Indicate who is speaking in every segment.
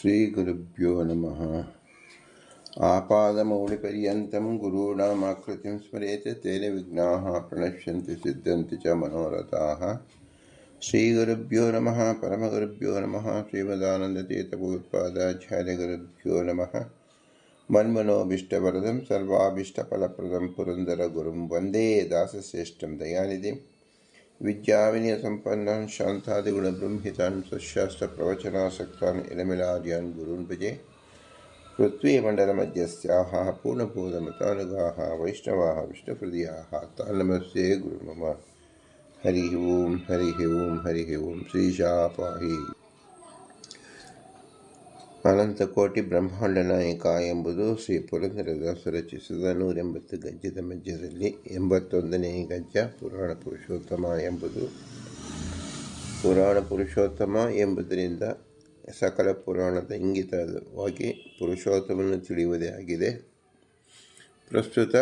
Speaker 1: श्रीगुरुभ्यो नमः। आपादमौलिपर्यन्तं गुरूणामाकृतिं स्मरेत् तेन विघ्नाः प्रणश्यन्ति सिद्ध्यन्ति च मनोरथाः। श्रीगुरुभ्यो नमः परमगुरुभ्यो नमः श्रीमदानन्दतीर्थभूत्पादाचार्यगुरुभ्यो नमः। मन्मनोभीष्टवरदं सर्वाभीष्टफलप्रदं पुरन्दरगुरुं वन्दे दासश्रेष्ठं විද්‍යාවිනය සම්පන්නන් ශාන්තාදි ගුණ බ්‍රහ්මිතන් සුශාස්ත්‍ර ප්‍රවචනාසක්තාන් එළමලාදියන් ගුරුන් පජේ. පෘථ්වී මණ්ඩල මධ්‍යස්ථාහ පූර්ණ පූදමතානුගාහ වෛෂ්ණවාහ විෂ්ණප්‍රදියාහ තන්නමස්සේ ගුරුමම. හරිහි ඕම් හරිහි ඕම් හරිහි ඕම් ශ්‍රීශා පාහි ಅನಂತಕೋಟಿ ಬ್ರಹ್ಮಾಂಡ ನಾಯಕ ಎಂಬುದು ಶ್ರೀ ಪುರಂದರದಾಸ ರಚಿಸಿದ ನೂರೆಂಬತ್ತು ಗಜ್ಜದ ಮಧ್ಯದಲ್ಲಿ ಎಂಬತ್ತೊಂದನೇ ಗಜ್ಜ ಪುರಾಣ ಪುರುಷೋತ್ತಮ ಎಂಬುದು. ಪುರಾಣ ಪುರುಷೋತ್ತಮ ಎಂಬುದರಿಂದ ಸಕಲ ಪುರಾಣದ ಇಂಗಿತವಾಗಿ ಪುರುಷೋತ್ತಮನ್ನು ತಿಳಿಯುವುದೇ ಆಗಿದೆ. ಪ್ರಸ್ತುತ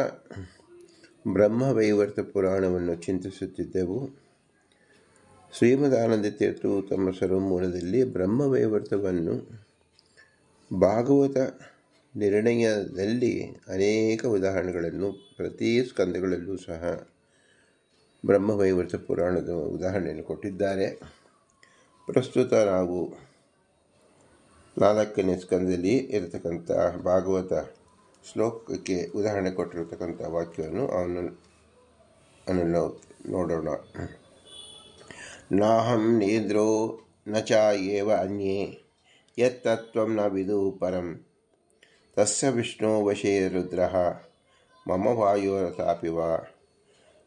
Speaker 1: ಬ್ರಹ್ಮವೈವರ್ತ ಪುರಾಣವನ್ನು ಚಿಂತಿಸುತ್ತಿದ್ದೆವು. ಶ್ರೀಮದಾನಂದ ತೀರ್ಥವು ತಮ್ಮ ಸರ್ವಮೂಲದಲ್ಲಿ ಬ್ರಹ್ಮವೈವರ್ತವನ್ನು ಭಾಗವತ ನಿರ್ಣಯದಲ್ಲಿ ಅನೇಕ ಉದಾಹರಣೆಗಳನ್ನು, ಪ್ರತಿ ಸ್ಕಂದಗಳಲ್ಲೂ ಸಹ ಬ್ರಹ್ಮವೈವರ್ತ ಪುರಾಣದ ಉದಾಹರಣೆಯನ್ನು ಕೊಟ್ಟಿದ್ದಾರೆ. ಪ್ರಸ್ತುತ ನಾವು ನಾಲ್ಕನೇ ಸ್ಕಂದದಲ್ಲಿ ಇರತಕ್ಕಂಥ ಭಾಗವತ ಶ್ಲೋಕಕ್ಕೆ ಉದಾಹರಣೆ ಕೊಟ್ಟಿರತಕ್ಕಂಥ ವಾಕ್ಯವನ್ನು ಅವನು ಅನ್ನು ನೋಡೋಣ. ನಾಹಂ ನೇದ್ರೋ ನ ಚ ಅನ್ಯೇ ಯತ್ತತ್ವಂ ನ ವಿದು ಪರಂ ತಸ್ಯ ವಿಷ್ಣು ವಶೇ ರುದ್ರ, ಮಮ ವಾಯುರಥಾಪಿ ವಾ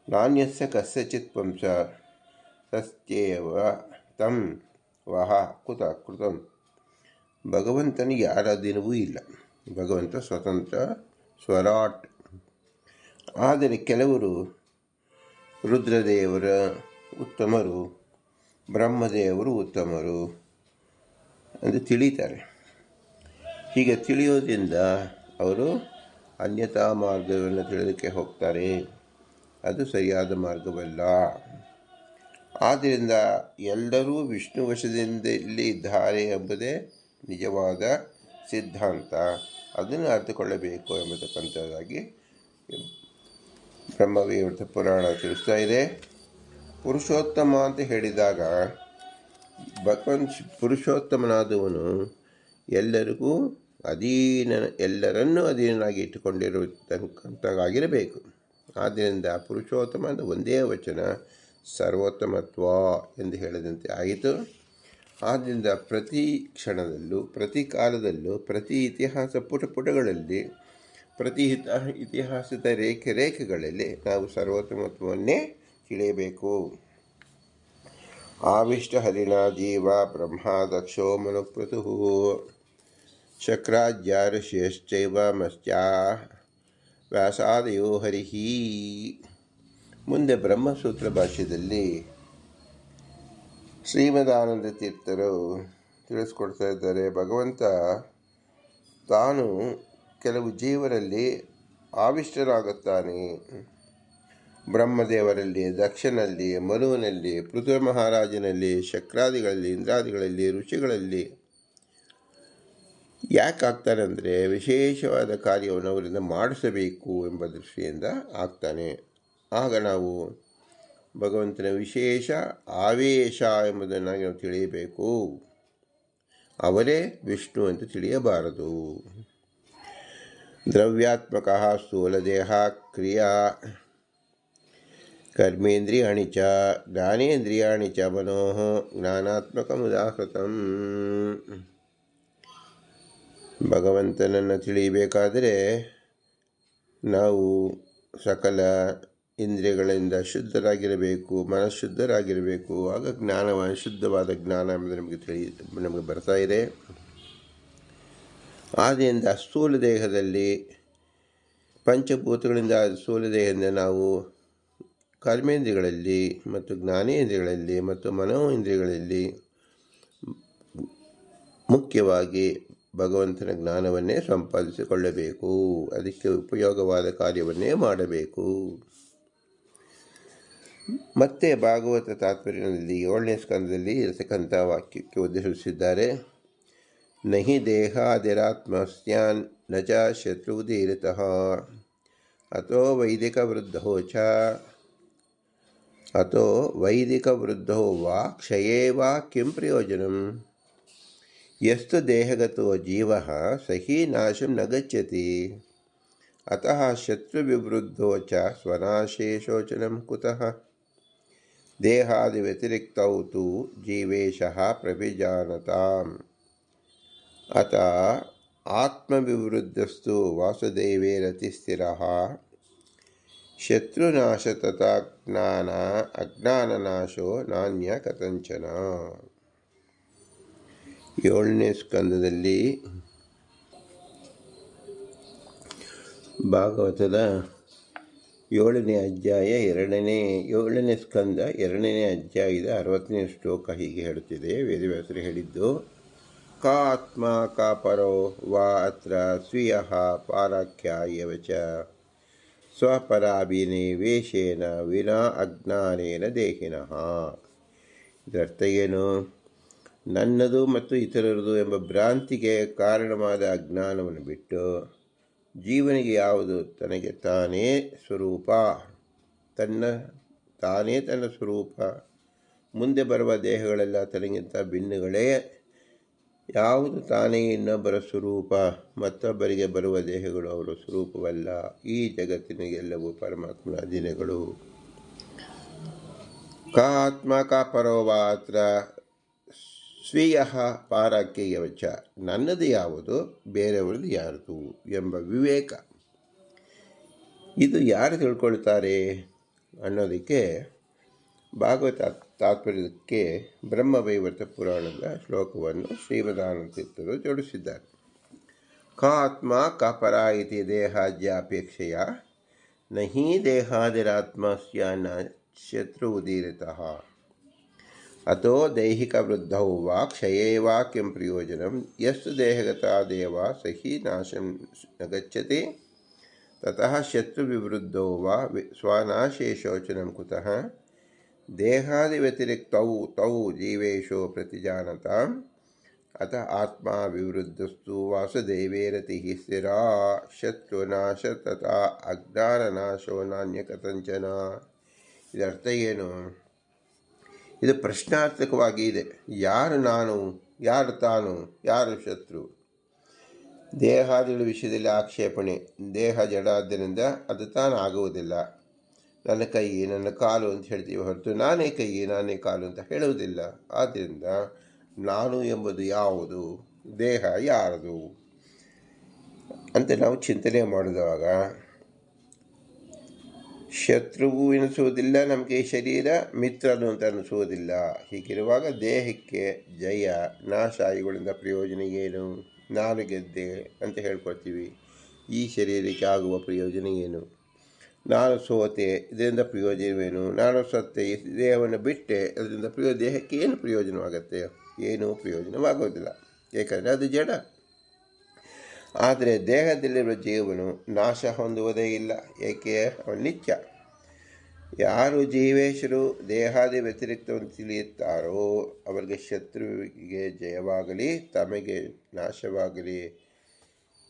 Speaker 1: ನಾಣ್ಯಸ್ಯ ಕಸ್ಯಚಿತ್ ಪಂಸ ತಸ್ಯೇವ ತಂ ವಹ ಕುತ ಕೃತಂ. ಭಗವಂತನಿಗೆ ದಿನವೂ ಇಲ್ಲ. ಭಗವಂತ ಸ್ವತಂತ್ರ, ಸ್ವರಾಟ್. ಆದರೆ ಕೆಲವರು ರುದ್ರದೇವರ ಉತ್ತಮರು, ಬ್ರಹ್ಮದೇವರು ಉತ್ತಮರು. ಎಂದು ತಿಳಿತಾರೆ. ಹೀಗೆ ತಿಳಿಯೋದ್ರಿಂದ ಅವರು ಅನ್ಯತಾ ಮಾರ್ಗವನ್ನು ತಿಳಿದಕ್ಕೆ ಹೋಗ್ತಾರೆ. ಅದು ಸರಿಯಾದ ಮಾರ್ಗವಲ್ಲ. ಆದ್ದರಿಂದ ಎಲ್ಲರೂ ವಿಷ್ಣು ವಶದಿಂದ ಇಲ್ಲಿ ಇದ್ದಾರೆ ಎಂಬುದೇ ನಿಜವಾದ ಸಿದ್ಧಾಂತ. ಅದನ್ನು ಅರ್ಥಕೊಳ್ಳಬೇಕು ಎಂಬತಕ್ಕಂಥದ್ದಾಗಿ ಬ್ರಹ್ಮವೈವರ್ತ ಪುರಾಣ ತಿಳಿಸ್ತಾ ಇದೆ. ಪುರುಷೋತ್ತಮ ಅಂತ ಹೇಳಿದಾಗ ಭಗವನ್ ಪುರುಷೋತ್ತಮನಾದವನು ಎಲ್ಲರಿಗೂ ಅಧೀನ, ಎಲ್ಲರನ್ನೂ ಅಧೀನನಾಗಿ ಇಟ್ಟುಕೊಂಡಿರತಕ್ಕಂಥಾಗಿರಬೇಕು ಆದ್ದರಿಂದ ಪುರುಷೋತ್ತಮ ಅಂತ ಒಂದೇ ವಚನ, ಸರ್ವೋತ್ತಮತ್ವ ಎಂದು ಹೇಳಿದಂತೆ ಆಯಿತು. ಆದ್ದರಿಂದ ಪ್ರತಿ ಕ್ಷಣದಲ್ಲೂ, ಪ್ರತಿ ಕಾಲದಲ್ಲೂ, ಪ್ರತಿ ಇತಿಹಾಸ ಪುಟ ಪುಟಗಳಲ್ಲಿ ಪ್ರತಿ ಇತಿಹಾಸದ ರೇಖೆ ರೇಖೆಗಳಲ್ಲಿ ನಾವು ಸರ್ವೋತ್ತಮತ್ವವನ್ನೇ ತಿಳಿಯಬೇಕು. ಆವಿಷ್ಟ ಹರಿಣ ಜೀವ ಬ್ರಹ್ಮ ದಕ್ಷೋ ಮನುಪ್ರತು ಶಕ್ರಾಜ್ಯಾಋಷ್ಯಶ್ಚೈವ ಮತ್ಸ್ಯಾ ವ್ಯಾಸಾದಯೋ ಹರಿಹಿ ಮುಂದೆ ಬ್ರಹ್ಮಸೂತ್ರ ಭಾಷ್ಯದಲ್ಲಿ ಶ್ರೀಮದಾನಂದ ತೀರ್ಥರು ತಿಳಿಸ್ಕೊಡ್ತಾ ಇದ್ದಾರೆ, ಭಗವಂತ ತಾನು ಕೆಲವು ಜೀವರಲ್ಲಿ ಆವಿಷ್ಟರಾಗುತ್ತಾನೆ. ಬ್ರಹ್ಮದೇವರಲ್ಲಿ ದಕ್ಷನಲ್ಲಿ ಮನುವಿನಲ್ಲಿ ಪೃಥ್ವಿ ಮಹಾರಾಜನಲ್ಲಿ, ಶಕ್ರಾದಿಗಳಲ್ಲಿ, ಇಂದ್ರಾದಿಗಳಲ್ಲಿ, ಋಷಿಗಳಲ್ಲಿ. ಯಾಕೆ ಆಗ್ತಾನೆ ಅಂದರೆ ವಿಶೇಷವಾದ ಕಾರ್ಯವನ್ನು ಅವರಿಂದ ಮಾಡಿಸಬೇಕು ಎಂಬ ದೃಷ್ಟಿಯಿಂದ ಆಗ್ತಾನೆ. ಆಗ ನಾವು ಭಗವಂತನ ವಿಶೇಷ ಆವೇಶ ಎಂಬುದನ್ನಾಗಿ ನಾವು ತಿಳಿಯಬೇಕು. ಅವರೇ ವಿಷ್ಣು ಅಂತ ತಿಳಿಯಬಾರದು. ದ್ರವ್ಯಾತ್ಮಕ ಸ್ಥೂಲದೇಹ ಕ್ರಿಯಾ ಚ, ಜ್ಞಾನೇಂದ್ರಿಯಾಣಿ ಚ ಜ್ಞಾನಾತ್ಮಕ ಜ್ಞಾನಾತ್ಮಕಮುದಾಹೃತಂ. ಭಗವಂತನನ್ನು ತಿಳಿಯಬೇಕಾದರೆ ನಾವು ಸಕಲ ಇಂದ್ರಿಯಗಳಿಂದ ಶುದ್ಧರಾಗಿರಬೇಕು, ಮನಃಶುದ್ಧರಾಗಿರಬೇಕು. ಆಗ ಜ್ಞಾನ ಶುದ್ಧವಾದ ಜ್ಞಾನ ಎಂಬುದು ನಮಗೆ ತಿಳಿ ನಮಗೆ ಬರ್ತಾ ಇದೆ. ಆದ್ದರಿಂದ ಸ್ಥೂಲ ದೇಹದಲ್ಲಿ ಪಂಚಭೂತಗಳಿಂದ ಸ್ಥೂಲ ದೇಹದಿಂದ ನಾವು ಕರ್ಮೇಂದ್ರಿಯಗಳಲ್ಲಿ ಮತ್ತು ಜ್ಞಾನೇಂದ್ರಿಯಗಳಲ್ಲಿ ಮತ್ತು ಮನೋಇಂದ್ರಿಯಗಳಲ್ಲಿ ಮುಖ್ಯವಾಗಿ ಭಗವಂತನ ಜ್ಞಾನವನ್ನೇ ಸಂಪಾದಿಸಿಕೊಳ್ಳಬೇಕು. ಅದಕ್ಕೆ ಉಪಯೋಗವಾದ ಕಾರ್ಯವನ್ನೇ ಮಾಡಬೇಕು. ಮತ್ತೆ ಭಾಗವತ ತಾತ್ಪರ್ಯದಲ್ಲಿ ಏಳನೇ ಸ್ಕಂದದಲ್ಲಿ ಇರತಕ್ಕಂಥ ವಾಕ್ಯಕ್ಕೆ ಉದ್ದೇಶಿಸಿದ್ದಾರೆ. ನಹಿ ದೇಹಾದಿರಾತ್ಮಸ್ಯಾನ್ ನಜ ಇರತಃ ಅಥೋ ವೈದಿಕವೃದ್ಧೋ ಚ अतो वैदिकवृद्धौ वा क्षये वा किं प्रयोजनं? यस्तु देहगतो जीवः स हि नाशं न गच्छति। अतः शत्रुविवृद्धो च स्वनाशे शोचनं कुतः? देहादिव्यतिरिक्तौ तु जीवेशः प्रभिजानताम्। अतः आत्मविवृद्धस्तु वासुदेवेरतिस्थिरः ಶತ್ರುನಾಶ ತಥಾ ಜ್ಞಾನ ಅಜ್ಞಾನನಾಶೋ ನಾಣ್ಯ ಕಥಂಚನ. ಏಳನೇ ಸ್ಕಂದದಲ್ಲಿ ಭಾಗವತದ ಏಳನೇ ಅಧ್ಯಾಯ ಎರಡನೇ, ಏಳನೇ ಸ್ಕಂದ ಎರಡನೇ ಅಧ್ಯಾಯದ ಅರವತ್ತನೇ ಶ್ಲೋಕ ಹೀಗೆ ಹೇಳುತ್ತಿದೆ. ವೇದವ್ಯಾಸರು ಹೇಳಿದ್ದು ಕಾ ಆತ್ಮ ಕಾ ಪರೋ ವಾ ಅತ್ರ ಸ್ವೀಯ ಪಾರಾಖ್ಯ ಇವ ಚ ಸ್ವಪರಾಭಿನಿವೇಶೇನ ವಿನಾ ಅಜ್ಞಾನೇನ ದೇಹಿನಃ. ಇದರರ್ಥ ಏನು? ನನ್ನದು ಮತ್ತು ಇತರರದು ಎಂಬ ಭ್ರಾಂತಿಗೆ ಕಾರಣವಾದ ಅಜ್ಞಾನವನ್ನು ಬಿಟ್ಟು ಜೀವನಿಗೆ ಯಾವುದು? ತನಗೆ ತಾನೇ ಸ್ವರೂಪ. ತನ್ನ, ತಾನೇ ತನ್ನ ಸ್ವರೂಪ. ಮುಂದೆ ಬರುವ ದೇಹಗಳೆಲ್ಲ ತನಗಿಂತ ಭಿನ್ನಗಳೇ. ಯಾವುದು ತಾನೇ ಇನ್ನೊಬ್ಬರ ಸ್ವರೂಪ, ಮತ್ತೊಬ್ಬರಿಗೆ ಬರುವ ದೇಹಗಳು ಅವರ ಸ್ವರೂಪವಲ್ಲ. ಈ ಜಗತ್ತಿನ ಎಲ್ಲವೂ ಪರಮಾತ್ಮನ ಅಧೀನಗಳು. ಕಾ ಆತ್ಮ ಕಾ ಪರೋವಾತ್ರ ಸ್ವೀಯ ಪಾರಾಖ್ಯವಚ ನನ್ನದು ಯಾವುದು ಬೇರೆಯವ್ರದ್ದು ಯಾರದು ಎಂಬ ವಿವೇಕ. ಇದು ಯಾರು ತಿಳ್ಕೊಳ್ತಾರೆ ಅನ್ನೋದಕ್ಕೆ ಭಾಗವತ ತಾತ್ಪರ್ಯಕ್ಕೆ ಬ್ರಹ್ಮವೈವರ್ತ ಪುರಾಣದ ಶ್ಲೋಕವನ್ನು ಶ್ರೀಮದಾನಂದ ತೀರ್ಥರು ಜೋಡಿಸಿದ್ದಾರೆ. ಕ ಆತ್ಮ ಕ ಪರ ಇತಿ ದೇಹಾದ್ಯಾಪೇಕ್ಷೆಯ ನಹಿ ದೇಹಾದಿರಾತ್ಮಸ್ಯ ನ ಶತ್ರು ಉದೀರಿತಃ ಅತೋ ದೈಹಿಕವೃದ್ಧೌ ವಾ ಕ್ಷಯೇ ವಾ ಕಿಂ ಪ್ರಯೋಜನಂ ಯಸ್ತು ದೇಹಗತಾ ದೇವ ಸ ಹಿ ನಾಶಂ ನ ಗಚ್ಚತಿ ತತಃ ಶತ್ರುವಿವೃದ್ಧೋ ವಾ ವಿ- ಸ್ವನಾಶೇ ಶೋಚನಂ ಕುತಃ ದೇಹಾದಿವ್ಯತಿರಿಕ್ತೌ ತೌ ಜೀವೇಶೋ ಪ್ರತಿಜಾನತ ಅತ ಆತ್ಮ ವಿವೃದ್ಧಸ್ತು ವಾಸುದೇವೇ ಹಿಸಿರಾ ಶತ್ರು ಶತ್ರುನಾಶ ತಥಾ ಅಜ್ಞಾನನಾಶೋ ನಾಣ್ಯ ಕಥಂಚನ ಇದರ್ಥ ಏನು? ಇದು ಪ್ರಶ್ನಾರ್ಥಕವಾಗಿ ಇದೆ. ಯಾರು ನಾನು? ಯಾರು ತಾನು? ಯಾರು ಶತ್ರು? ದೇಹಾದಿಗಳ ವಿಷಯದಲ್ಲಿ ಆಕ್ಷೇಪಣೆ. ದೇಹ ಜಡ ಆದ್ದರಿಂದ ಅದು ತಾನು ಆಗುವುದಿಲ್ಲ ನನ್ನ ಕೈಗೆ ನನ್ನ ಕಾಲು ಅಂತ ಹೇಳ್ತೀವಿ ಹೊರತು ನಾನೇ ಕೈಗೆ ನಾನೇ ಕಾಲು ಅಂತ ಹೇಳುವುದಿಲ್ಲ. ಆದ್ದರಿಂದ ನಾನು ಎಂಬುದು ಯಾವುದು? ದೇಹ ಯಾರದು? ಅಂತ ನಾವು ಚಿಂತನೆ ಮಾಡಿದಾಗ ಶತ್ರುವು ಎನಿಸುವುದಿಲ್ಲ, ನಮಗೆ ಶರೀರ ಮಿತ್ರನು ಅಂತ ಅನಿಸುವುದಿಲ್ಲ. ಹೀಗಿರುವಾಗ ದೇಹಕ್ಕೆ ಜಯ ನಾಶಾಯಿಗಳಿಂದ ಪ್ರಯೋಜನ ಏನು? ನಾನು ಗೆದ್ದೆ ಅಂತ ಹೇಳ್ಕೊಳ್ತೀವಿ. ಈ ಶರೀರಕ್ಕೆ ಆಗುವ ಪ್ರಯೋಜನ ಏನು? ನಾನು ಸೋತೆ, ಇದರಿಂದ ಪ್ರಯೋಜನವೇನು? ನಾನು ಸತ್ತೆ, ದೇಹವನ್ನು ಬಿಟ್ಟೆ, ಅದರಿಂದ ಪ್ರಯೋ, ದೇಹಕ್ಕೆ ಏನು ಪ್ರಯೋಜನವಾಗುತ್ತೆ? ಏನೂ ಪ್ರಯೋಜನವಾಗೋದಿಲ್ಲ ಏಕೆಂದರೆ ಅದು ಜಡ. ಆದರೆ ದೇಹದಲ್ಲಿರುವ ಜೀವನು ನಾಶ ಹೊಂದುವುದೇ ಇಲ್ಲ, ಏಕೆ? ಅವನು ನಿತ್ಯ. ಯಾರು ಜೀವೇಶರು ದೇಹಾದಿ ವ್ಯತಿರಿಕ್ತವನ್ನು ತಿಳಿಯುತ್ತಾರೋ ಅವರಿಗೆ ಶತ್ರುವಿಗೆ ಜಯವಾಗಲಿ, ತಮಗೆ ನಾಶವಾಗಲಿ.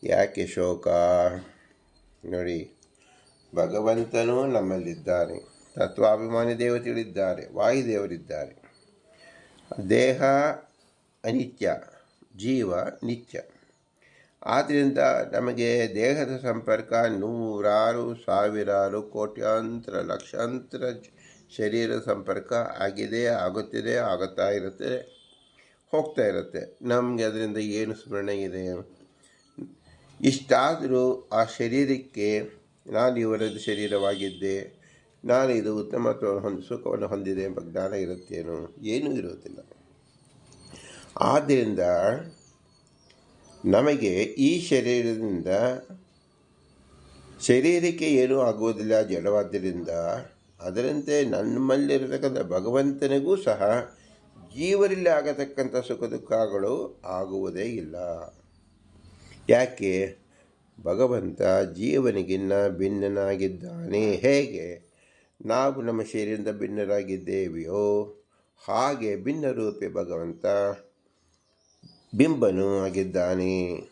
Speaker 1: ಯಾಕೆ ಶೋಕ? ನೋಡಿ. ಭಗವಂತನು ನಮ್ಮಲ್ಲಿದ್ದಾನೆ ತತ್ವಾಭಿಮಾನಿ ದೇವತೆಗಳಿದ್ದಾರೆ. ವಾಯುದೇವರಿದ್ದಾರೆ. ದೇಹ ಅನಿತ್ಯ, ಜೀವ ನಿತ್ಯ. ಆದ್ದರಿಂದ ನಮಗೆ ದೇಹದ ಸಂಪರ್ಕ ನೂರಾರು, ಸಾವಿರಾರು, ಕೋಟ್ಯಾಂತರ, ಲಕ್ಷಾಂತರ ಶರೀರ ಸಂಪರ್ಕ ಆಗಿದೆ, ಆಗುತ್ತಿದೆ, ಆಗುತ್ತಾ ಇರುತ್ತೆ, ಹೋಗ್ತಾ ಇರುತ್ತೆ. ನಮಗೆ ಅದರಿಂದ ಏನು ಸ್ಮರಣೆ ಇದೆ? ಇಷ್ಟಾದರೂ ಆ ಶರೀರಕ್ಕೆ ನಾನು ಇವರದ್ದು ಶರೀರವಾಗಿದ್ದೆ. ನಾನು ಇದು ಉತ್ತಮತ್ವವನ್ನು ಹೊಂದಿ, ಸುಖವನ್ನು ಹೊಂದಿದೆ ಎಂಬ ಜ್ಞಾನ ಇರುತ್ತೇನೋ? ಏನೂ ಇರುವುದಿಲ್ಲ. ಆದ್ದರಿಂದ ನಮಗೆ ಈ ಶರೀರದಿಂದ ಶರೀರಕ್ಕೆ ಏನೂ ಆಗುವುದಿಲ್ಲ ಜಡವಾದ್ದರಿಂದ ಅದರಂತೆ ನಮ್ಮಲ್ಲಿರತಕ್ಕಂಥ ಭಗವಂತನಿಗೂ ಸಹ ಜೀವರಲ್ಲಿ ಆಗತಕ್ಕಂಥ ಸುಖ ದುಃಖಗಳು ಆಗುವುದೇ ಇಲ್ಲ. ಯಾಕೆ? ಭಗವಂತ ಜೀವನಿಗಿನ್ನ ಭಿನ್ನನಾಗಿದ್ದಾನೆ. ಹೇಗೆ? ನಾವು ನಮ್ಮ ಶರೀರದಿಂದ ಭಿನ್ನರಾಗಿದ್ದೇವೆಯೋ? ಹಾಗೆ ಭಿನ್ನರೂಪಿ ಭಗವಂತ ಬಿಂಬನು ಆಗಿದ್ದಾನೆ.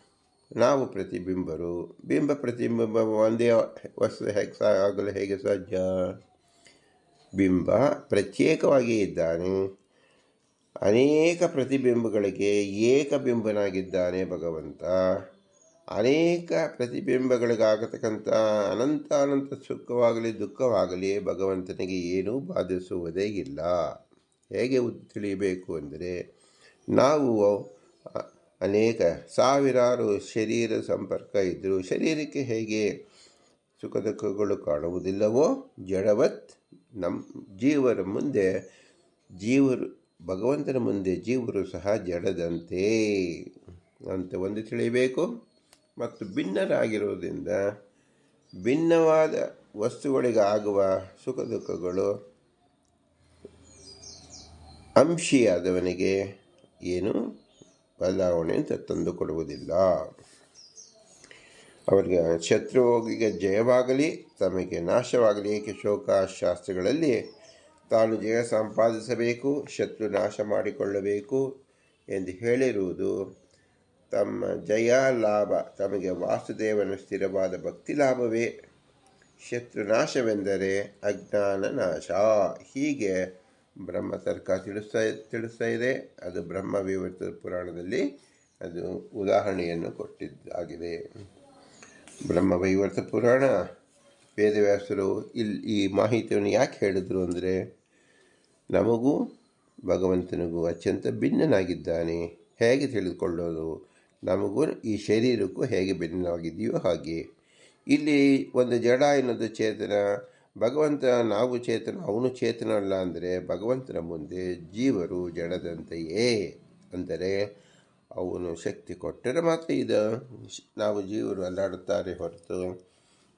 Speaker 1: ನಾವು ಪ್ರತಿಬಿಂಬರು. ಬಿಂಬ ಪ್ರತಿಬಿಂಬ ಒಂದೇ ವಸ್ತು ಹೇಗೆ ಸಾ ಆಗಲು ಹೇಗೆ ಸಾಧ್ಯ? ಬಿಂಬ ಪ್ರತ್ಯೇಕವಾಗಿ ಇದ್ದಾನೆ. ಅನೇಕ ಪ್ರತಿಬಿಂಬಗಳಿಗೆ ಏಕಬಿಂಬನಾಗಿದ್ದಾನೆ ಭಗವಂತ. ಅನೇಕ ಪ್ರತಿಬಿಂಬಗಳಿಗಾಗತಕ್ಕಂಥ ಅನಂತ ಅನಂತ ಸುಖವಾಗಲಿ, ದುಃಖವಾಗಲಿ ಭಗವಂತನಿಗೆ ಏನೂ ಬಾಧಿಸುವುದೇ ಇಲ್ಲ. ಹೇಗೆ ತಿಳಿಯಬೇಕು ಅಂದರೆ ನಾವು ಅನೇಕ ಸಾವಿರಾರು ಶರೀರ ಸಂಪರ್ಕ ಇದ್ದರೂ ಶರೀರಕ್ಕೆ ಹೇಗೆ ಸುಖ ದುಃಖಗಳು ಕಾಣುವುದಿಲ್ಲವೋ, ಜಡವತ್ ನಮ್ಮ ಜೀವರ ಮುಂದೆ, ಜೀವರು, ಭಗವಂತನ ಮುಂದೆ ಜೀವರು ಸಹ ಜಡದಂತೆ ಅಂತ ಒಂದು ತಿಳಿಯಬೇಕು. ಮತ್ತು ಭಿನ್ನರಾಗಿರುವುದರಿಂದ ಭಿನ್ನವಾದ ವಸ್ತುಗಳಿಗೆ ಆಗುವ ಸುಖ ದುಃಖಗಳು ಅಂಶಿಯಾದವನಿಗೆ ಏನು ಬದಲಾವಣೆ ಅಂತ ತಂದು ಕೊಡುವುದಿಲ್ಲ ಅವರಿಗೆ ಶತ್ರುವಿಗೆ ಜಯವಾಗಲಿ, ತಮಗೆ ನಾಶವಾಗಲಿ, ಏಕೆ ಶೋಕ ಶಾಸ್ತ್ರಗಳಲ್ಲಿ ತಾನು ಜಯ ಸಂಪಾದಿಸಬೇಕು, ಶತ್ರು ನಾಶ ಮಾಡಿಕೊಳ್ಳಬೇಕು ಎಂದು ಹೇಳಿರುವುದು ತಮ್ಮ ಜಯ ಲಾಭ ತಮಗೆ ವಾಸುದೇವನ ಸ್ಥಿರವಾದ ಭಕ್ತಿ ಲಾಭವೇ. ಶತ್ರು ನಾಶವೆಂದರೆ ಅಜ್ಞಾನ ನಾಶ. ಹೀಗೆ ಬ್ರಹ್ಮ ತರ್ಕ ತಿಳಿಸ್ತಾ ತಿಳಿಸ್ತಾ ಇದೆ. ಅದು ಬ್ರಹ್ಮ ವಿವೃತ ಪುರಾಣದಲ್ಲಿ ಅದು ಉದಾಹರಣೆಯನ್ನು ಕೊಟ್ಟಿದ್ದಾಗಿದೆ. ಬ್ರಹ್ಮ ವೈವರ್ತ ಪುರಾಣ, ವೇದವ್ಯಾಸರು ಇಲ್ಲಿ ಈ ಮಾಹಿತಿಯನ್ನು ಯಾಕೆ ಹೇಳಿದ್ರು ಅಂದರೆ, ನಮಗೂ ಭಗವಂತನಿಗೂ ಅತ್ಯಂತ ಭಿನ್ನನಾಗಿದ್ದಾನೆ. ಹೇಗೆ ತಿಳಿದುಕೊಳ್ಳೋದು? ನಮಗೂ ಈ ಶರೀರಕ್ಕೂ ಹೇಗೆ ಭಿನ್ನವಾಗಿದೆಯೋ ಹಾಗೆ. ಇಲ್ಲಿ ಒಂದು ಜಡ ಎನ್ನುವುದು ಚೇತನ, ಭಗವಂತ ನಾವು ಚೇತನ, ಅವನು ಚೇತನ ಅಲ್ಲ ಅಂದರೆ ಭಗವಂತನ ಮುಂದೆ ಜೀವರು ಜಡದಂತೆಯೇ ಅಂದರೆ ಅವನು ಶಕ್ತಿ ಕೊಟ್ಟರೆ ಮಾತ್ರ ಇದು. ನಾವು ಜೀವರು ಅಲ್ಲಾಡುತ್ತಾರೆ ಹೊರತು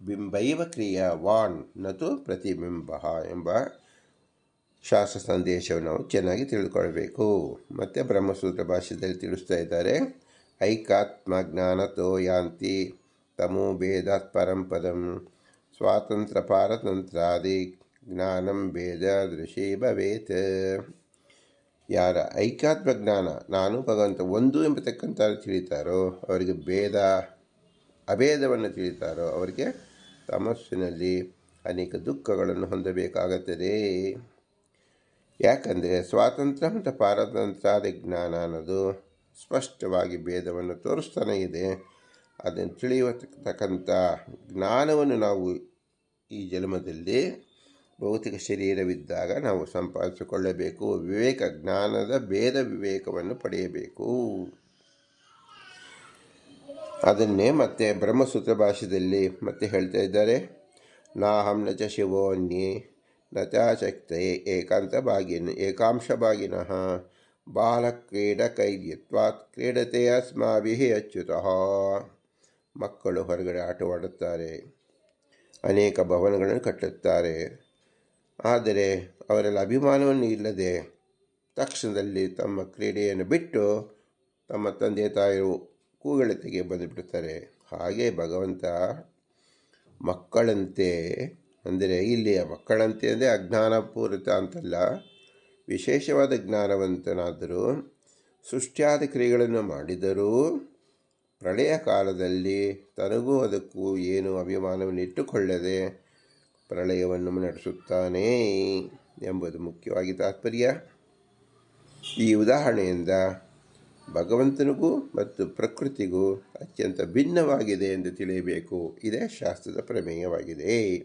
Speaker 1: ಬಿಂಬೈವ ಕ್ರಿಯಾ ವಾನ್ ನತು ಪ್ರತಿಬಿಂಬ ಎಂಬ ಶಾಸ್ತ್ರ ಸಂದೇಶವನ್ನು ನಾವು ಚೆನ್ನಾಗಿ ತಿಳ್ಕೊಳ್ಬೇಕು. ಮತ್ತು ಬ್ರಹ್ಮಸೂತ್ರ ಭಾಷೆಯಲ್ಲಿ ತಿಳಿಸ್ತಾ ಇದ್ದಾರೆ. ಐಕಾತ್ಮ ಜ್ಞಾನತೋ ಯಾಂತಿ ತಮೋ ಭೇದಾತ್ ಪರಂಪದಂ ಸ್ವಾತಂತ್ರ್ಯ ಪಾರತಂತ್ರಾದಿ ಜ್ಞಾನಂ ಭೇದ ದೃಶಿ ಭವೇತ್. ಯಾರ ಐಕ್ಯಾತ್ಮ ಜ್ಞಾನ ನಾನು ಭಗವಂತ ಒಂದು ಎಂಬತಕ್ಕಂಥ ತಿಳಿತಾರೋ, ಅವರಿಗೆ ಭೇದ, ಅಭೇದವನ್ನು ತಿಳಿತಾರೋ, ಅವರಿಗೆ ತಮಸ್ಸಿನಲ್ಲಿ ಅನೇಕ ದುಃಖಗಳನ್ನು ಹೊಂದಬೇಕಾಗುತ್ತದೆ. ಯಾಕಂದರೆ ಸ್ವಾತಂತ್ರ್ಯ ಮತ್ತು ಪಾರತಂತ್ರಾದಿ ಜ್ಞಾನ ಅನ್ನೋದು ಸ್ಪಷ್ಟವಾಗಿ ಭೇದವನ್ನು ತೋರಿಸ್ತಾನೆ ಇದೆ. ಅದನ್ನು ತಿಳಿಯತಕ್ಕಂಥ ಜ್ಞಾನವನ್ನು ನಾವು ಈ ಜನ್ಮದಲ್ಲಿ ಭೌತಿಕ ಶರೀರವಿದ್ದಾಗ ನಾವು ಸಂಪಾದಿಸಿಕೊಳ್ಳಬೇಕು. ವಿವೇಕ ಜ್ಞಾನದ ಭೇದ ವಿವೇಕವನ್ನು ಪಡೆಯಬೇಕು. ಅದನ್ನೇ ಮತ್ತೆ ಬ್ರಹ್ಮಸೂತ್ರ ಭಾಷೆಯಲ್ಲಿ ಮತ್ತೆ ಹೇಳ್ತಾ ಇದ್ದಾರೆ. ನಾಹಂ ನ ಚ ಶಿವೋನ್ಯೇ ನ ಏಕಾಂತ ಭಾಗಿನ ಏಕಾಂಶ ಭಾಗಿನಃ. ಬಾಲಕ್ರೀಡಕೈರ್ಯತ್ವಾತ್ ಕ್ರೀಡತೆ ಅಸ್ಮಾಭಿ ಅಚ್ಯುತಃ. ಮಕ್ಕಳು ಹೊರಗಡೆ ಆಟವಾಡುತ್ತಾರೆ, ಅನೇಕ ಭವನಗಳನ್ನು ಕಟ್ಟುತ್ತಾರೆ. ಆದರೆ ಅವರಲ್ಲಿ ಅಭಿಮಾನವನ್ನು ಇಲ್ಲದೆ ತಕ್ಷಣದಲ್ಲಿ ತಮ್ಮ ಕ್ರೀಡೆಯನ್ನು ಬಿಟ್ಟು ತಮ್ಮ ತಂದೆ ತಾಯಿರು ಕೂಗಳತೆಗೆ ಬಂದುಬಿಡುತ್ತಾರೆ. ಹಾಗೆ ಭಗವಂತ ಮಕ್ಕಳಂತೆ, ಅಂದರೆ ಇಲ್ಲಿಯ ಮಕ್ಕಳಂತೆ ಅಂದರೆ ಅಜ್ಞಾನಪೂರಿತ ಅಂತಲ್ಲ ವಿಶೇಷವಾದ ಜ್ಞಾನವಂತನಾದರೂ ಸೃಷ್ಟಿಯಾದ ಕ್ರಿಯೆಗಳನ್ನು ಮಾಡಿದರೂ ಪ್ರಳಯ ಕಾಲದಲ್ಲಿ ತನಗೂ ಅದಕ್ಕೂ ಏನು ಅಭಿಮಾನವನ್ನಿಟ್ಟುಕೊಳ್ಳದೆ ಪ್ರಳಯವನ್ನು ನಡೆಸುತ್ತಾನೆ ಎಂಬುದು ಮುಖ್ಯವಾಗಿ ತಾತ್ಪರ್ಯ. ಈ ಉದಾಹರಣೆಯಿಂದ ಭಗವಂತನಿಗೂ ಮತ್ತು ಪ್ರಕೃತಿಗೂ ಅತ್ಯಂತ ಭಿನ್ನವಾಗಿದೆ ಎಂದು ತಿಳಿಯಬೇಕು. ಇದೇ ಶಾಸ್ತ್ರದ ಪ್ರಮೇಯವಾಗಿದೆ.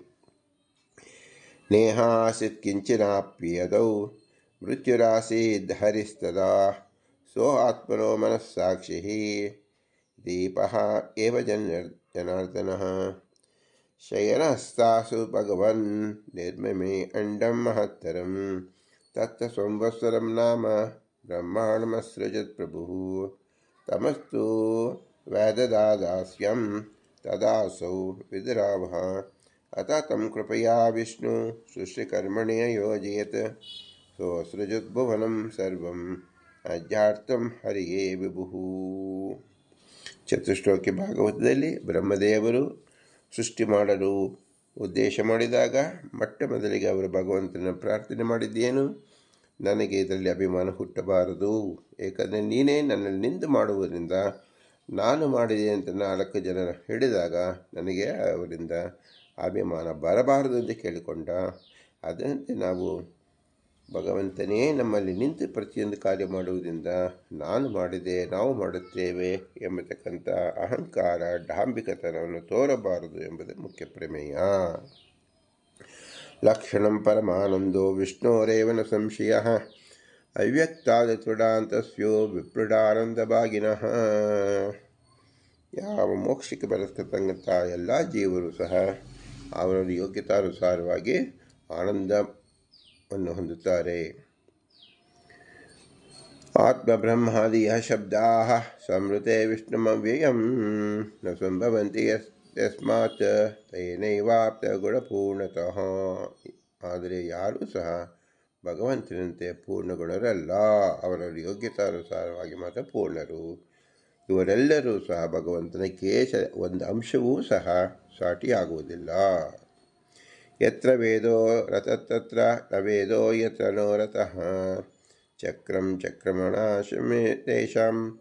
Speaker 1: ನೇಹಾಸಿತ್ ಕಿಂಚಿನಾಪ್ಯದೌ मृत्युरासीद्धरिस्तदा सो आत्मनो मनस्साक्षि दीप एव जन जनार्दन। शयनस्तासु भगवन् निर्ममे अण्डं महत्तरं। तत्त संवत्सरं नाम ब्रह्माणमसृजत् प्रभुः। तमस्तु वैददादास्यं तदासौ विदुरावः। अतः तं कृपया विष्णु सृष्टिकर्मण्य योजयत् सोऽसृजुद्भुवनं सर्वम् ಅಧ್ಯಾರ್ಥಂ ಹರಿಯೇ ವಿಭು ಚತುಶ್ಲೋಕಿ ಭಾಗವತದಲ್ಲಿ ಬ್ರಹ್ಮದೇವರು ಸೃಷ್ಟಿ ಮಾಡಲು ಉದ್ದೇಶ ಮಾಡಿದಾಗ ಮೊಟ್ಟ ಮೊದಲಿಗೆ ಅವರು ಭಗವಂತನ ಪ್ರಾರ್ಥನೆ ಮಾಡಿದ್ದೇನು ನನಗೆ ಇದರಲ್ಲಿ ಅಭಿಮಾನ ಹುಟ್ಟಬಾರದು ಏಕೆಂದರೆ ನೀನೇ ನನ್ನಲ್ಲಿ ನಿಂದು ಮಾಡುವುದರಿಂದ ನಾನು ಮಾಡಿದೆ ಅಂತ ನಾಲ್ಕು ಜನ ಹೇಳಿದಾಗ ನನಗೆ ಅವರಿಂದ ಅಭಿಮಾನ ಬರಬಾರದು ಎಂದು ಕೇಳಿಕೊಂಡ ಅದರಂತೆ ನಾವು ಭಗವಂತನೇ ನಮ್ಮಲ್ಲಿ ನಿಂತು ಪ್ರತಿಯೊಂದು ಕಾರ್ಯ ಮಾಡುವುದರಿಂದ ನಾನು ಮಾಡಿದೆ, ನಾವು ಮಾಡುತ್ತೇವೆ ಎಂಬತಕ್ಕಂಥ ಅಹಂಕಾರ ಡಾಂಬಿಕತನವನ್ನು ತೋರಬಾರದು ಎಂಬುದು ಮುಖ್ಯ ಪ್ರಮೇಯ. ಲಕ್ಷಣಂ ಪರಮಾನಂದೋ ವಿಷ್ಣೋರೇವನ ಸಂಶಯ ಅವ್ಯಕ್ತಾದ ತೃಡಾಂತಸ್ಯೋ ವಿಪ್ರುಡಾನಂದಭಾಗಿನಃ. ಯಾವ ಮೋಕ್ಷಕ್ಕೆ ಬರತಕ್ಕಂಥ ಎಲ್ಲ ಜೀವರು ಸಹ ಅವರ ಯೋಗ್ಯತಾನುಸಾರವಾಗಿ ಆನಂದವನ್ನು ಹೊಂದುತ್ತಾರೆ ಆತ್ಮಬ್ರಹ್ಮಾದಿಯ ಶಬ್ದಾ ಸಂವೃತೆ ವಿಷ್ಣುಮವ್ಯಯಂ ನ ಸಂಭವಂತಿ ಯಸ್, ಯಸ್ಮಾತ್ ತೇನೈವಾಪ್ತ ಗುಣಪೂರ್ಣತಃ ಆದರೆ ಯಾರೂ ಸಹ ಭಗವಂತನಂತೆ ಪೂರ್ಣಗುಣರಲ್ಲ ಅವರ ಯೋಗ್ಯತಾನುಸಾರವಾಗಿ ಮಾತ್ರ ಪೂರ್ಣರು. ಇವರೆಲ್ಲರೂ ಸಹ ಭಗವಂತನ ಕೇಶ, ಒಂದು ಅಂಶವೂ ಸಹ ಸಾಟಿಯಾಗುವುದಿಲ್ಲ. ಯತ್ರ ವೇದೋ ರಥತ್ರ ನ ಯತ್ರ ನೋ ರಥ ಚಕ್ರಂ ಚಕ್ರಮಣ ತೇಷಾಂ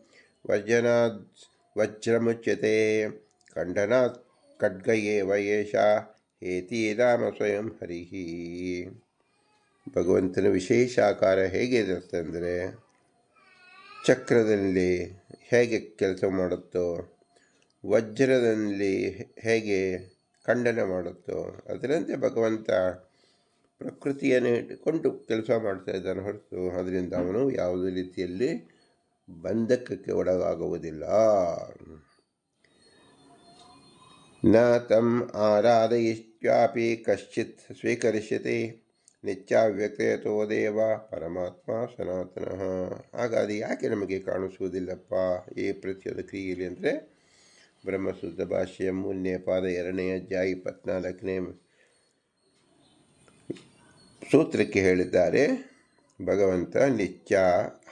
Speaker 1: ವಜ್ರನಾದ್ ವಜ್ರಮುಚ್ಯತೆ ಖಂಡನಾತ್ ಖಡ್ಗಯೇವ ಏಷ ಹೇತಿ ರಾಮ ಸ್ವಯಂ ಹರಿಹಿ ಭಗವಂತನ ವಿಶೇಷ ಆಕಾರ ಹೇಗಿರುತ್ತೆ ಅಂದರೆ ಚಕ್ರದಲ್ಲಿ ಹೇಗೆ ಕೆಲಸ ಮಾಡುತ್ತೋ, ವಜ್ರದಲ್ಲಿ ಹೇಗೆ ಖಂಡನ ಮಾಡುತ್ತೋ, ಅದರಂತೆ ಭಗವಂತ ಪ್ರಕೃತಿಯನ್ನು ಇಟ್ಟುಕೊಂಡು ಕೆಲಸ ಮಾಡ್ತಾ ಇದ್ದಾನೆ ಹೊರತು ಅದರಿಂದ ಅವನು ಯಾವುದೇ ರೀತಿಯಲ್ಲಿ ಬಂಧಕಕ್ಕೆ ಒಳಗಾಗುವುದಿಲ್ಲ. ನ ತಮ್ ಆರಾಧಯಿಷ್ಟ್ಯಾಪಿ ಕಶ್ಚಿತ್ ಸ್ವೀಕರಿಸ್ಯತೆ ನಿತ್ಯಾವ್ಯಕ್ತಯತೋ ದೇವ ಪರಮಾತ್ಮ ಸನಾತನಃ. ಹಾಗಾದ ಯಾಕೆ ನಮಗೆ ಕಾಣಿಸುವುದಿಲ್ಲಪ್ಪ ಈ ಪ್ರತಿಯೊಂದು ಕ್ರಿಯೆಯಲ್ಲಿ ಅಂದರೆ ಬ್ರಹ್ಮಶುದ್ಧ ಭಾಷೆಯ ಮೂರನೇ ಪಾದ ಎರಡನೇ ಅಧ್ಯಾಯ ಇಪ್ಪತ್ನಾಲ್ಕನೇ ಸೂತ್ರಕ್ಕೆ ಭಗವಂತ ನಿತ್ಯ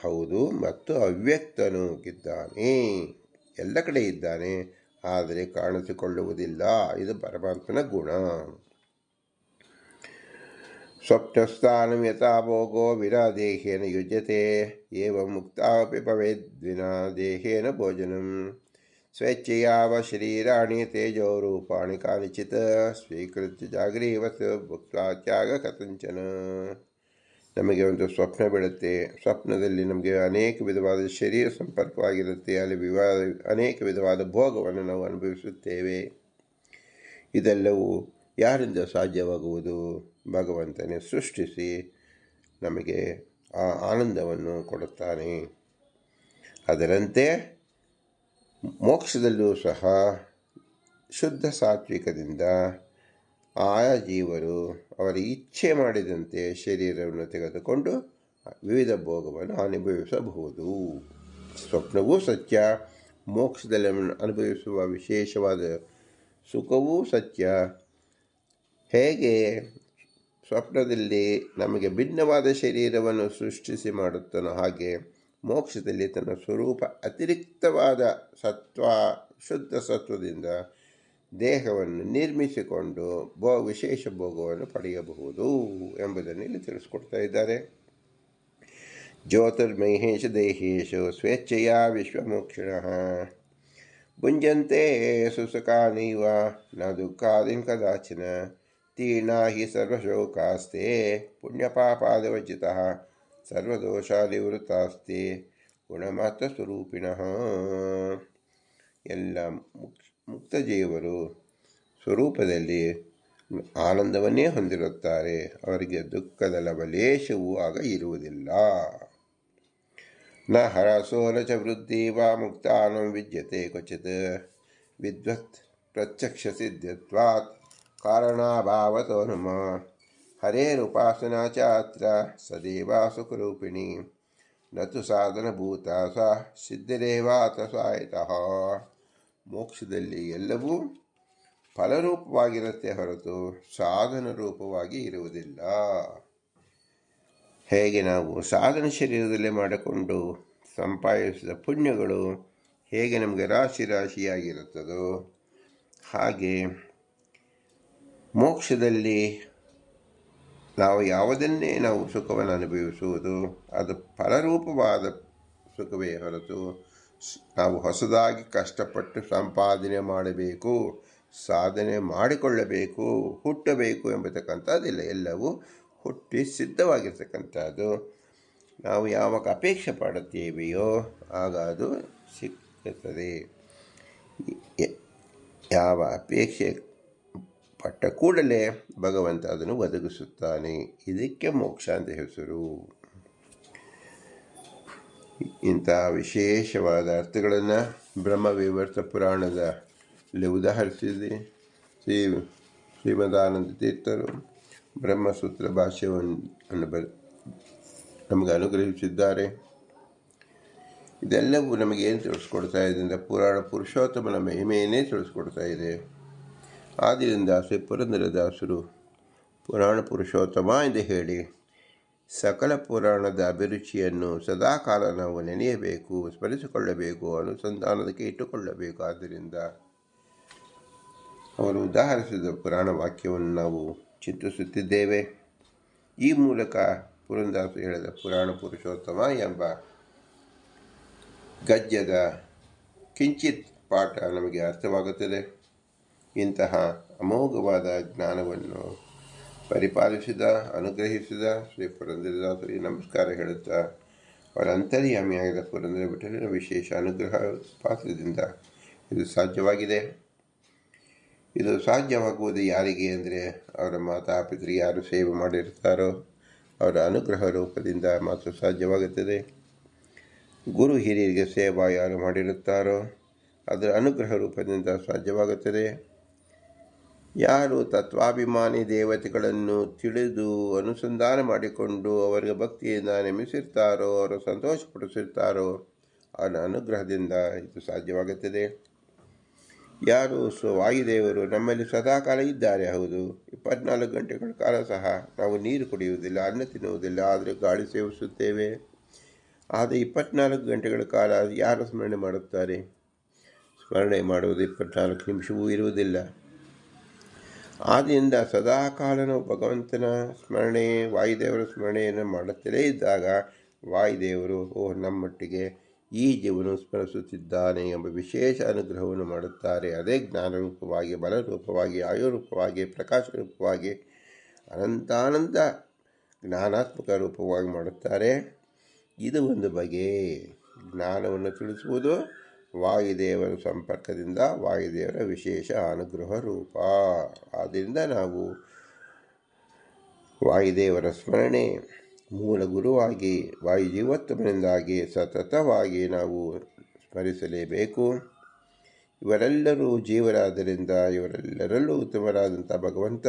Speaker 1: ಹೌದು ಮತ್ತು ಅವ್ಯಕ್ತನೂ ಇದ್ದಾನೆ, ಎಲ್ಲ ಕಡೆ ಇದ್ದಾನೆ, ಆದರೆ ಕಾಣಿಸಿಕೊಳ್ಳುವುದಿಲ್ಲ, ಇದು ಪರಮಾತ್ಮನ ಗುಣ. ಸ್ವಪ್ನಸ್ಥಾನ ಯಥಾ ಭೋಗೋ ವಿನಾ ದೇಹೇನ ಯುಜ್ಯತೆ, ಏವ ಮುಕ್ತಾಪಿ ಭವೇದ್ವಿನಾ ದೇಹೇನ ಭೋಜನಂ. ಸ್ವೇಚ್ಛೆಯಾವ ಶರೀರಾಣಿ ತೇಜೋರೂಪಾಣಿ ಕಾನಿಚಿತ್ ಸ್ವೀಕೃತ್ಯ ಜಾಗ್ರೀವತ್ ಭುಕ್ತ ತ್ಯಾಗ ಕಥಂಚನ. ನಮಗೆ ಒಂದು ಸ್ವಪ್ನ ಬೀಳುತ್ತೆ. ಸ್ವಪ್ನದಲ್ಲಿ ನಮಗೆ ಅನೇಕ ವಿಧವಾದ ಶರೀರ ಸಂಪರ್ಕವಾಗಿರುತ್ತೆ. ಅಲ್ಲಿ ವಿವಾದ, ಅನೇಕ ವಿಧವಾದ ಭೋಗವನ್ನು ನಾವು ಅನುಭವಿಸುತ್ತೇವೆ. ಇದೆಲ್ಲವೂ ಯಾರಿಂದ ಸಾಧ್ಯವಾಗುವುದು? ಭಗವಂತನೇ ಸೃಷ್ಟಿಸಿ ನಮಗೆ ಆ ಆನಂದವನ್ನು ಕೊಡುತ್ತಾನೆ. ಅದರಂತೆ ಮೋಕ್ಷದಲ್ಲೂ ಸಹ ಶುದ್ಧ ಸಾತ್ವಿಕದಿಂದ ಆಯಾ ಜೀವರು ಅವರ ಇಚ್ಛೆ ಮಾಡಿದಂತೆ ಶರೀರವನ್ನು ತೆಗೆದುಕೊಂಡು ವಿವಿಧ ಭೋಗವನ್ನು ಅನುಭವಿಸಬಹುದು. ಸ್ವಪ್ನವೂ ಸತ್ಯ, ಮೋಕ್ಷದಲ್ಲಿ ಅನುಭವಿಸುವ ವಿಶೇಷವಾದ ಸುಖವೂ ಸತ್ಯ. ಹೇಗೆ? ಸ್ವಪ್ನದಲ್ಲಿ ನಮಗೆ ಭಿನ್ನವಾದ ಶರೀರವನ್ನು ಸೃಷ್ಟಿಸಿ ಮಾಡುತ್ತಾನೋ ಹಾಗೆ ಮೋಕ್ಷದಲ್ಲಿ ತನ್ನ ಸ್ವರೂಪ ಅತಿರಿಕ್ತವಾದ ಸತ್ವ, ಶುದ್ಧ ಸತ್ವದಿಂದ ದೇಹವನ್ನು ನಿರ್ಮಿಸಿಕೊಂಡು ಭೋ, ವಿಶೇಷ ಭೋಗವನ್ನು ಪಡೆಯಬಹುದು ಎಂಬುದನ್ನು ಇಲ್ಲಿ ತಿಳಿಸ್ಕೊಡ್ತಾ ಇದ್ದಾರೆ. ಜ್ಯೋತಿರ್ಮಹೇಶ ದೇಹೇಶು ಸ್ವೇಚ್ಛೆಯ ವಿಶ್ವಮೋಕ್ಷಿಣ. ಭುಂಜಂತೆ ಸುಸುಖಾನೀವ ನ ದುಃಖಾದಿಂ ಕದಾಚಿನ ತೀರ್ಣ ಹಿ ಸರ್ವಶೋಕಾಸ್ತೆ ಪುಣ್ಯಪಾಪಾದವಚಿತಃ ಸರ್ವದೋಷಾದಿವೃತ್ತಾಸ್ತೆ ಗುಣಮಾತ್ರ ಸ್ವರೂಪಿಣಃ ಎಲ್ಲ ಮುಕ್ತ ಜೀವರು ಸ್ವರೂಪದಲ್ಲಿ ಆನಂದವನ್ನೇ ಹೊಂದಿರುತ್ತಾರೆ. ಅವರಿಗೆ ದುಃಖದ ಲವಲೇಶವೂ ಆಗ ಇರುವುದಿಲ್ಲ. ನ ಹರಸೋ ನ ಚ ವೃದ್ಧಿ ವಾ ಮುಕ್ತಾನಂ ವಿದ್ಯತೆ ಕ್ವಚಿತ್. ವಿದ್ವತ್ ಪ್ರತ್ಯಕ್ಷ ಸಿದ್ಧತ್ವಾತ್ ಕಾರಣಾಭಾವತೋ ನಮ ಹರೇರುಪಾಸನಾ ಚಾತ್ರ ಸದೇವಾ ಸುಖರೂಪಿಣಿ. ನತು ಸಾಧನಭೂತ ಸ ಸಿದ್ಧದೇವಾತ ಸಾಯಿತಃ ಮೋಕ್ಷದಲ್ಲಿ ಎಲ್ಲವೂ ಫಲರೂಪವಾಗಿರುತ್ತೆ ಹೊರತು ಸಾಧನ ರೂಪವಾಗಿ ಇರುವುದಿಲ್ಲ. ಹೇಗೆ ನಾವು ಸಾಧನ ಶರೀರದಲ್ಲಿ ಮಾಡಿಕೊಂಡು ಸಂಪಾದಿಸಿದ ಪುಣ್ಯಗಳು ಹೇಗೆ ನಮಗೆ ರಾಶಿ ರಾಶಿಯಾಗಿರುತ್ತದೋ ಹಾಗೆ ಮೋಕ್ಷದಲ್ಲಿ ನಾವು ಯಾವುದನ್ನೇ ನಾವು ಸುಖವನ್ನು ಅನುಭವಿಸುವುದು, ಅದು ಫಲರೂಪವಾದ ಸುಖವೇ ಹೊರತು ನಾವು ಹೊಸದಾಗಿ ಕಷ್ಟಪಟ್ಟು ಸಂಪಾದನೆ ಮಾಡಬೇಕು, ಸಾಧನೆ ಮಾಡಿಕೊಳ್ಳಬೇಕು, ಹುಟ್ಟಬೇಕು ಎಂಬತಕ್ಕಂಥದ್ದಿಲ್ಲ. ಎಲ್ಲವೂ ಹುಟ್ಟಿ ಸಿದ್ಧವಾಗಿರ್ತಕ್ಕಂಥದ್ದು. ನಾವು ಯಾವಾಗ ಅಪೇಕ್ಷೆ ಪಡುತ್ತೇವೆಯೋ ಆಗ ಅದು ಸಿಕ್ಕುತ್ತದೆ. ಯಾವ ಅಪೇಕ್ಷೆ ಪಟ್ಟ ಕೂಡಲೇ ಭಗವಂತ ಅದನ್ನು ಒದಗಿಸುತ್ತಾನೆ. ಇದಕ್ಕೆ ಮೋಕ್ಷ ಅಂತ ಹೆಸರು. ಇಂತಹ ವಿಶೇಷವಾದ ಅರ್ಥಗಳನ್ನು ಬ್ರಹ್ಮವಿವರ್ತ ಪುರಾಣದ ಪುರಾಣದಲ್ಲಿ ಉದಾಹರಿಸಿದೆ ಶ್ರೀ ಶ್ರೀಮದಾನಂದ ತೀರ್ಥರು ಬ್ರಹ್ಮಸೂತ್ರ ಭಾಷ್ಯವನ್ನು ಬರ್, ನಮಗೆ ಅನುಗ್ರಹಿಸಿದ್ದಾರೆ. ಇದೆಲ್ಲವೂ ನಮಗೇನು ತಿಳಿಸ್ಕೊಡ್ತಾ ಇದೆ ಅಂದರೆ ಪುರಾಣ ಪುರುಷೋತ್ತಮನ ಮಹಿಮೆಯನ್ನೇ ತಿಳಿಸ್ಕೊಡ್ತಾ ಇದೆ. ಶ್ರೀ ಪುರಂದರದಾಸರು ಪುರಾಣ ಪುರುಷೋತ್ತಮ ಎಂದು ಹೇಳಿ, ಸಕಲ ಪುರಾಣದ ಅಭಿರುಚಿಯನ್ನು ಸದಾಕಾಲ ನಾವು ನೆನೆಯಬೇಕು, ಸ್ಮರಿಸಿಕೊಳ್ಳಬೇಕು, ಅನುಸಂಧಾನದಕ್ಕೆ ಇಟ್ಟುಕೊಳ್ಳಬೇಕು. ಆದ್ದರಿಂದ ಅವರು ಉದಾಹರಿಸಿದ ಪುರಾಣ ವಾಕ್ಯವನ್ನು ನಾವು ಚಿಂತಿಸುತ್ತಿದ್ದೇವೆ ಈ ಮೂಲಕ ಪುರಂದಾಸು ಹೇಳಿದ ಪುರಾಣ ಪುರುಷೋತ್ತಮ ಎಂಬ ಗದ್ಯದ ಕಿಂಚಿತ್ ಪಾಠ ನಮಗೆ ಅರ್ಥವಾಗುತ್ತದೆ. ಇಂತಹ ಅಮೋಘವಾದ ಜ್ಞಾನವನ್ನು ಪರಿಪಾಲಿಸಿದ, ಅನುಗ್ರಹಿಸಿದ ಶ್ರೀ ಪುರಂದರದಾಸರಿಗೆ ನಮಸ್ಕಾರ ಹೇಳುತ್ತಾ, ಅವರ ಅಂತರ್ಯಾಮಿಯಾಗಿದ್ದ ಪುರಂದರ ವಿಠಲನ ವಿಶೇಷ ಅನುಗ್ರಹ ಪಾತ್ರದಿಂದ ಇದು ಸಾಧ್ಯವಾಗಿದೆ. ಇದು ಸಾಧ್ಯವಾಗುವುದು ಯಾರಿಗೆ ಅಂದರೆ, ಅವರ ಮಾತಾ ಪಿತೃ ಯಾರು ಸೇವೆ ಮಾಡಿರ್ತಾರೋ, ಅವರ ಅನುಗ್ರಹ ರೂಪದಿಂದ ಮಾತ್ರ ಸಾಧ್ಯವಾಗುತ್ತದೆ. ಗುರು ಹಿರಿಯರಿಗೆ ಸೇವಾ ಯಾರು ಮಾಡಿರುತ್ತಾರೋ, ಅದರ ಅನುಗ್ರಹ ರೂಪದಿಂದ ಸಾಧ್ಯವಾಗುತ್ತದೆ. ಯಾರು ತತ್ವಾಭಿಮಾನಿ ದೇವತೆಗಳನ್ನು ತಿಳಿದು ಅನುಸಂಧಾನ ಮಾಡಿಕೊಂಡು ಅವರಿಗೆ ಭಕ್ತಿಯಿಂದ ನೆಮಿಸಿರ್ತಾರೋ, ಅವರು ಸಂತೋಷಪಡಿಸಿರ್ತಾರೋ, ಅವನ ಅನುಗ್ರಹದಿಂದ ಇದು ಸಾಧ್ಯವಾಗುತ್ತದೆ. ಯಾರು ವಾಯುದೇವರು ನಮ್ಮಲ್ಲಿ ಸದಾಕಾಲ ಇದ್ದಾರೆ, ಹೌದು. ಇಪ್ಪತ್ನಾಲ್ಕು ಗಂಟೆಗಳ ಕಾಲ ಸಹ ನಾವು ನೀರು ಕುಡಿಯುವುದಿಲ್ಲ, ಅನ್ನ ತಿನ್ನುವುದಿಲ್ಲ, ಆದರೆ ಗಾಳಿ ಸೇವಿಸುತ್ತೇವೆ. ಆದರೆ ಇಪ್ಪತ್ನಾಲ್ಕು ಗಂಟೆಗಳ ಕಾಲ ಯಾರು ಸ್ಮರಣೆ ಮಾಡುತ್ತಾರೆ? ಸ್ಮರಣೆ ಮಾಡುವುದು ಇಪ್ಪತ್ನಾಲ್ಕು ನಿಮಿಷವೂ ಇರುವುದಿಲ್ಲ. ಆದ್ದರಿಂದ ಸದಾಕಾಲ ನಾವು ಭಗವಂತನ ಸ್ಮರಣೆ, ವಾಯುದೇವರ ಸ್ಮರಣೆಯನ್ನು ಮಾಡುತ್ತಲೇ ಇದ್ದಾಗ ವಾಯುದೇವರು, ಓ, ನಮ್ಮೊಟ್ಟಿಗೆ ಈ ಜೀವನು ಸ್ಮರಿಸುತ್ತಿದ್ದಾನೆ ಎಂಬ ವಿಶೇಷ ಅನುಗ್ರಹವನ್ನು ಮಾಡುತ್ತಾರೆ. ಅದೇ ಜ್ಞಾನರೂಪವಾಗಿ, ಬಲರೂಪವಾಗಿ, ಆಯುರೂಪವಾಗಿ ಪ್ರಕಾಶ ರೂಪವಾಗಿ ಅನಂತಾನಂದ ಜ್ಞಾನಾತ್ಮಕ ರೂಪವಾಗಿ ಮಾಡುತ್ತಾರೆ. ಇದು ಒಂದು ಬಗೆ ಜ್ಞಾನವನ್ನು ತಿಳಿಸುವುದು ವಾಯುದೇವರ ಸಂಪರ್ಕದಿಂದ ವಾಯುದೇವರ ವಿಶೇಷ ಅನುಗ್ರಹ ರೂಪ. ಆದ್ದರಿಂದ ನಾವು ವಾಯುದೇವರ ಸ್ಮರಣೆ ಮೂಲ ಗುರುವಾಗಿ ವಾಯುಜೀವೋತ್ತಮನಿಂದಾಗಿ ಸತತವಾಗಿ ನಾವು ಸ್ಮರಿಸಲೇಬೇಕು. ಇವರೆಲ್ಲರೂ ಜೀವರಾದ್ದರಿಂದ ಇವರೆಲ್ಲರಲ್ಲೂ ಉತ್ತಮರಾದಂಥ ಭಗವಂತ,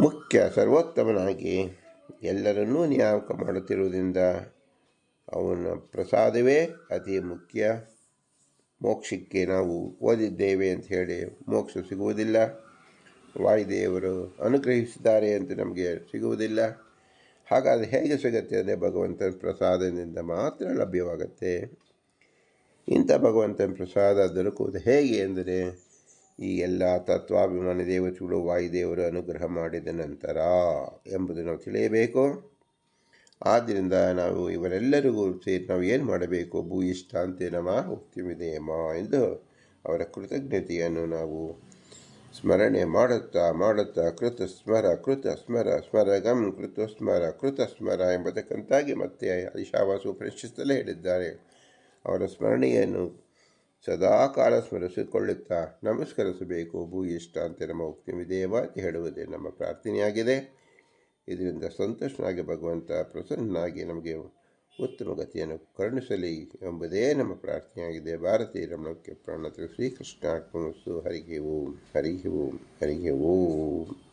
Speaker 1: ಮುಖ್ಯ ಸರ್ವೋತ್ತಮನಾಗಿ ಎಲ್ಲರನ್ನೂ ನಿಯಾಮಕ ಮಾಡುತ್ತಿರುವುದರಿಂದ ಅವನ ಪ್ರಸಾದವೇ ಅತಿ ಮುಖ್ಯ. ಮೋಕ್ಷಕ್ಕೆ ನಾವು ಓದಿದ್ದೇವೆ ಅಂತ ಹೇಳಿ ಮೋಕ್ಷ ಸಿಗುವುದಿಲ್ಲ. ವಾಯುದೇವರು ಅನುಗ್ರಹಿಸಿದ್ದಾರೆ ಅಂತ ನಮಗೆ ಸಿಗುವುದಿಲ್ಲ. ಹಾಗಾದರೆ ಹೇಗೆ ಸಿಗುತ್ತೆ ಅಂದರೆ ಭಗವಂತನ ಪ್ರಸಾದದಿಂದ ಮಾತ್ರ ಲಭ್ಯವಾಗುತ್ತೆ? ಇಂಥ ಭಗವಂತನ ಪ್ರಸಾದ ದೊರಕುವುದು ಹೇಗೆ ಅಂದರೆ, ಈ ಎಲ್ಲ ತತ್ವಾಭಿಮಾನಿ ದೇವತೆಗಳು ವಾಯುದೇವರು ಅನುಗ್ರಹ ಮಾಡಿದ ನಂತರ ಎಂಬುದನ್ನು ತಿಳಿಯಬೇಕು. ಆದ್ದರಿಂದ ನಾವು ಇವರೆಲ್ಲರಿಗೂ ಸೇರಿ ನಾವು ಏನು ಮಾಡಬೇಕು? ಭೂಯಿಷ್ಠ ಅಂತೆ ನಮ ಉಕ್ತಿಮಿದೆಯಮ್ಮ ಎಂದು ಅವರ ಕೃತಜ್ಞತೆಯನ್ನು ನಾವು ಸ್ಮರಣೆ ಮಾಡುತ್ತಾ ಮಾಡುತ್ತಾ ಕೃತ ಸ್ಮರ ಕೃತ ಸ್ಮರ, ಸ್ಮರಗಂ ಕೃತ ಸ್ಮರ ಕೃತ ಸ್ಮರ ಎಂಬತಕ್ಕಂತಾಗಿ ಮತ್ತೆ ಐಶಾವಾಸು ಪ್ರಶ್ನಿಸುತ್ತಲೇ ಹೇಳಿದ್ದಾರೆ. ಅವರ ಸ್ಮರಣೆಯನ್ನು ಸದಾಕಾಲ ಸ್ಮರಿಸಿಕೊಳ್ಳುತ್ತಾ ನಮಸ್ಕರಿಸಬೇಕು. ಭೂಯಿಷ್ಠ ಅಂತ ನಮ್ಮ ಉಕ್ತಿಮಿದೇವ ಹೇಳುವುದೇ ನಮ್ಮ ಪ್ರಾರ್ಥನೆಯಾಗಿದೆ. ಇದರಿಂದ ಸಂತೋಷನಾಗಿ ಭಗವಂತ ಪ್ರಸನ್ನನಾಗಿ ನಮಗೆ ಉತ್ತಮ ಗತಿಯನ್ನು ಕರುಣಿಸಲಿ ಎಂಬುದೇ ನಮ್ಮ ಪ್ರಾರ್ಥನೆಯಾಗಿದೆ. ಭಾರತೀಯ ರಮಣಕ್ಕೆ ಪ್ರಾಣ ಶ್ರೀಕೃಷ್ಣ ಹರಿಗೆ ಓಂ ಹರಿಗೆ ಓಂ ಹರಿಗೆ ಓಂ.